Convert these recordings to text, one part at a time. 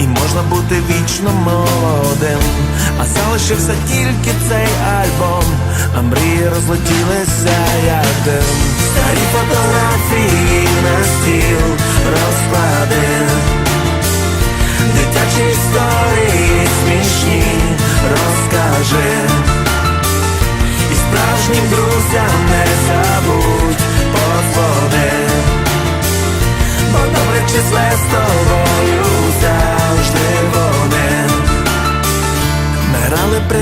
і можна бути вічно молодим. А залишився тільки цей альбом, а мрії розлетілися як дим. Старі фотографії на стіл розклади. Дитячі історії смішні розкажи І справжнім друзям не забудь подводи Бо добре числе з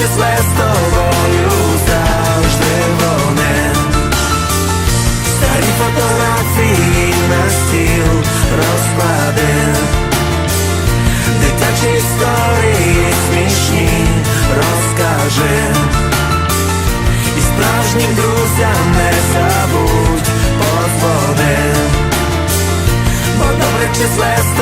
числе з тобою завжди вогне Старі фотографії на стіл розклади Дитячі історії смішні розкажи І справжнім друзям не забудь позвони. Бо добре числе з тобою